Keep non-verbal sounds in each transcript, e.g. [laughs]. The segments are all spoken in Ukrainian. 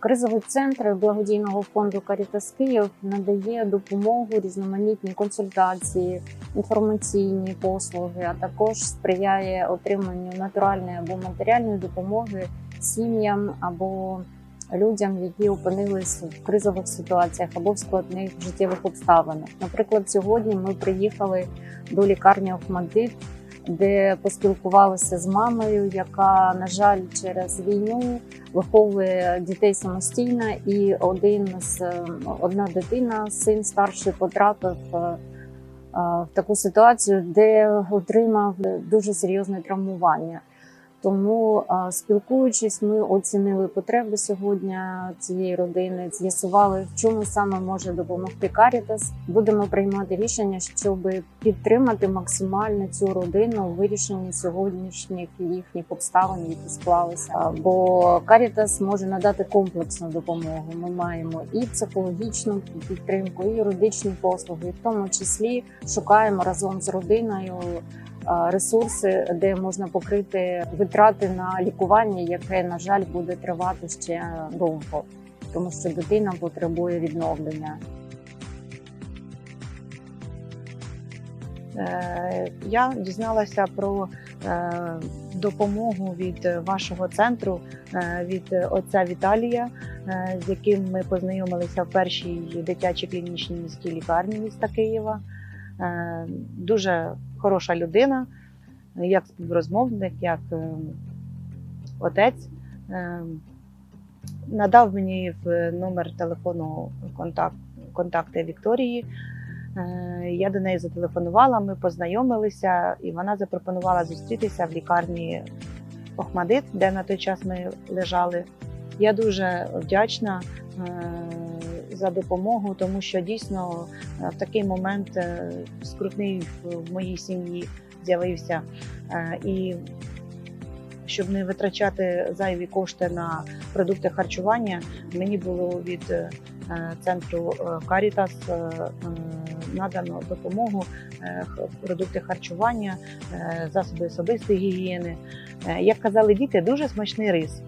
Кризовий центр благодійного фонду Карітас Київ надає допомогу, різноманітні консультації, інформаційні послуги, а також сприяє отриманню натуральної або матеріальної допомоги сім'ям або людям, які опинились в кризових ситуаціях або в складних життєвих обставинах. Наприклад, сьогодні ми приїхали до лікарні Охмадит, де поспілкувалася з мамою, яка, на жаль, через війну виховує дітей самостійно, і один з одна дитина, син старший, потрапив е, е, в таку ситуацію, де отримав дуже серйозне травмування. Тому, спілкуючись, ми оцінили потреби сьогодні цієї родини, з'ясували, в чому саме може допомогти Карітас. Будемо приймати рішення, щоб підтримати максимально цю родину у вирішенні сьогоднішніх їхніх обставин, які склалися. Бо Карітас може надати комплексну допомогу. Ми маємо і психологічну підтримку, і юридичні послуги, в тому числі шукаємо разом з родиною ресурси, де можна покрити витрати на лікування, яке на жаль буде тривати ще довго, тому що дитина потребує відновлення. Е, Я дізналася про е, допомогу від вашого центру е, від отця Віталія, з яким ми познайомилися в першій дитячій клінічній міській лікарні міста Києва. Дуже хороша людина, як співрозмовник, як е, отець. Е, Надав мені номер телефону контакт, контакти Вікторії. Е, Я до неї зателефонувала, ми познайомилися, і вона запропонувала зустрітися в лікарні Охмадит, де на той час ми лежали. Я дуже вдячна за допомогу, тому що дійсно е, в такий момент е, скрутний в- моїй сім'ї з'явився. Е, І щоб не витрачати зайві кошти на продукти харчування, мені було від центру Карітас надано допомогу, продукти харчування, засоби особистої гігієни. Як казали діти, дуже смачний рис.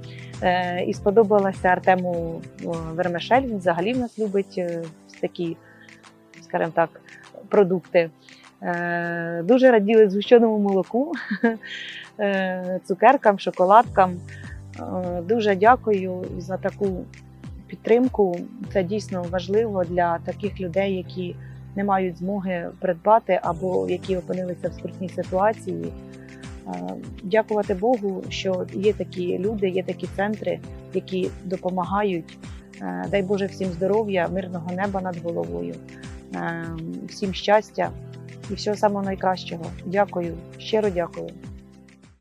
Е, І сподобалося Артему о, вермишель. Він взагалі в нас любить е, такі, скажімо так, продукти. Е, Дуже раділи згущеному молоку, [laughs] е, цукеркам, шоколадкам. Е, Дуже дякую за таку підтримку. Це дійсно важливо для таких людей, які не мають змоги придбати або які опинилися в скрутній ситуації. Дякувати Богу, що є такі люди, є такі центри, які допомагають. Е, Дай Боже всім здоров'я, мирного неба над головою, е, всім щастя і всього самого найкращого. Дякую, щиро дякую.